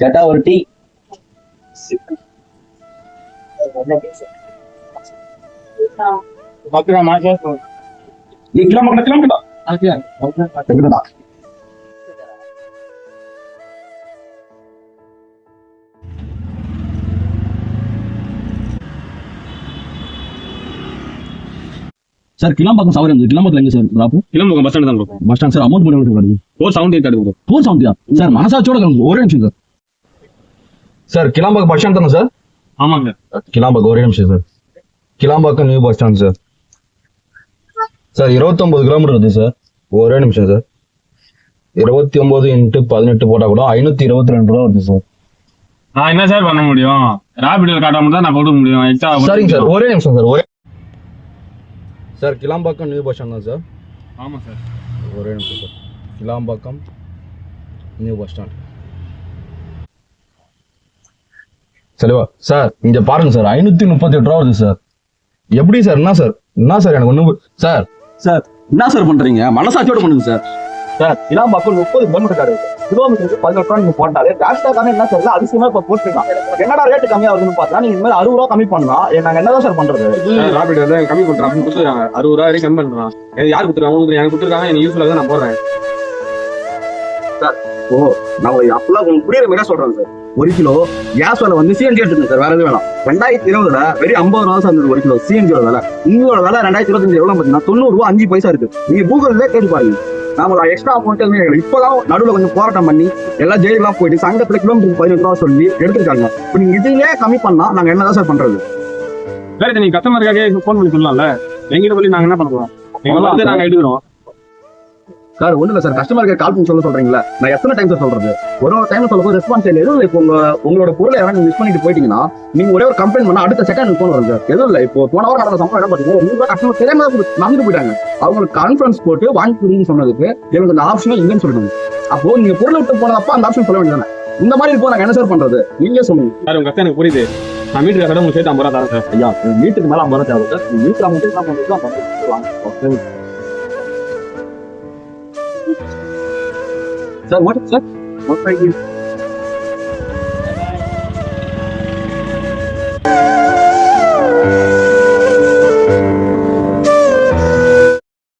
சேட்டா ஒரு tea sir Kilambakkam சவரம் கிளாம்பக்கத்தில் எங்க சார் ராப்பு கிலோமீட்டர் பஸ் ஸ்டாண்ட் தான் இருக்கும் பஸ் ஸ்டாண்ட் சார் அமௌண்ட் பண்ணி விட்டு ஃபோர் செவன்டி எயிட் எடுக்கும் ஃபோர் செவன்ட்டியா சார் மனசாட்சியோட ஒரே நிமிஷம் sir sir Kilambakkam bus stand தானே சார் ஆமாங்க. கிளாம்பாக்கம் ஒரே நிமிஷம் sir Kilambakkam new bus stand sir sir இருபத்தொம்பது கிலோமீட்டர் இருக்குது சார் ஒரே நிமிஷம் சார் இருபத்தி ஒன்பது இன்ட்டு பதினெட்டு போட்டால் கூட ஐநூற்றி இருபத்தி ரெண்டு ரூபா வருது சார் நான் என்ன சார் பண்ண முடியும்? ராபிடில் காட்டாம தான் நான் கொடுக்க முடியும். எக்ஸ்ட்ரா சரிங்க சார் ஒரே நிமிஷம் சார் ஒரே sir Kilambakkam new bus stand தான் சார் ஆமா சார் ஒரே நிமிஷம் sir Kilambakkam new bus stand சரிவா சார் இங்க பாருங்க சார் ஐநூத்தி முப்பத்தி எட்டு ரூபா வருது சார். எப்படி சார் என்ன சார் என்ன சார் எனக்கு ஒண்ணு சார். சார் என்ன சார் பண்றீங்க? மனசாட்சியோட பண்ணுங்க சார். சார் கிளாம்பாக்கம் முப்பது கிலோமீட்டர் காரு கிலோமீட்டருக்கு பதினெட்டு ரூபா நீங்க போட்டாலே டாக்ஸா காரணம் என்ன சார் அதிசயமா இப்ப போட்டுருக்கான். என்னடா ரேட்டு கம்மியா வருதுன்னு பார்த்தா நீங்க இந்த மாதிரி அறுபது ரூபா கம்மி பண்ணலாம் ஏ, நாங்க என்னதான் சார் பண்றது? ராபிட் வந்து கம்மி அப்படின்னு கொடுத்துருக்காங்க அறுபது ரூபா வரைக்கும் கம்மி பண்றான். யார் கொடுத்துருக்காங்க எனக்கு கொடுத்துருக்காங்க எனக்கு யூஸ்ஃபுல்லாக தான் நான் போடுறேன். நான் உங்களுக்கு அப்பெல்லாம் உங்களுக்கு புரியுற மாதிரி சொல்றேன் சார். ஒரு கிலோ கேஸ் விலை வந்து சிஎன்ஜி எடுத்துருக்கு சார் வேற எதுவும் வேணாம். ரெண்டாயிரத்தி இருபதுல வெறும் ஐம்பது ரூபா சார் இருந்தது ஒரு கிலோ சிஎன்ஜியோட விலை. உங்களோட விலை ரெண்டாயிரத்தி இருபத்தஞ்சு எவ்வளவு பார்த்தீங்கன்னா தொண்ணூறு ரூபா அஞ்சு பைசா இருக்கு. நீங்க கூகுள்ல கேட்டு பாருங்க. நாம எக்ஸ்ட்ரா அமௌண்ட் எதுவுமே இப்பதான் நடுவில் கொஞ்சம் போராட்டம் பண்ணி எல்லாம் ஜெயிலாம் போயிட்டு சங்கத்துல கிலோமீட்டருக்கு பதினெட்டு ரூபா சொல்லி எடுத்துருக்காங்க. இப்போ நீங்க இதுலயே கம்மி பண்ணா நாங்க என்னதான் சார் பண்றது? சார் நீங்க கஸ்டமருக்காக ஃபோன் பண்ணி சொல்லலாம்ல. எங்கிட்ட சொல்லி நாங்க என்ன பண்ண போறோம்? வந்து நாங்க எடுக்கிறோம். சார் ஒண்ணு இல்ல சார் கஸ்டமருக்கு கால் பண்ணி சொல்ல சொல்றீங்களா? நான் எத்தனை டைம் சார் சொல்றது? ஒரு ஒரு டைம் சொல்லும்போது ரெஸ்பான்ஸ் இல்லை. எதுவும் இப்போ உங்க உங்களோட பொருளை யாராவது மிஸ் பண்ணிட்டு போயிட்டீங்கன்னா நீங்க ஒரே ஒரு கம்ப்ளைண்ட் பண்ணா அடுத்த செகண்ட் ஃபோன் வரும் சார் எதுவும் இல்லை இப்போ போன வாரம் நடந்த சம்பளம் என்ன பார்த்தீங்கன்னா நீங்க கஸ்டமர் தெரியாம நடந்து போயிட்டாங்க. அவங்களுக்கு கான்ஃபரன்ஸ் போட்டு வாங்கி கொடுங்கன்னு சொன்னதுக்கு எனக்கு அந்த ஆப்ஷனே இல்லைன்னு சொல்லிட்டாங்க அப்போ நீங்க பொருளை விட்டு போனதப்ப அந்த ஆப்ஷன் சொல்ல வேண்டியதானே இந்த மாதிரி இப்போ நாங்க என்ன சார் பண்றது? நீங்களே சொல்லுங்க. சார் உங்க எனக்கு புரியுது. நான் மீட்டர் கடை உங்களுக்கு சேர்த்து ஐம்பது ரூபா தரேன் சார். ஐயா வீட்டுக்கு மேல ஐம்பது ரூபா தேவை சார். நீங்க வீட்டுல அமௌண்ட் என்ன பண்ணுறது வாங்க சார் வாட் சார்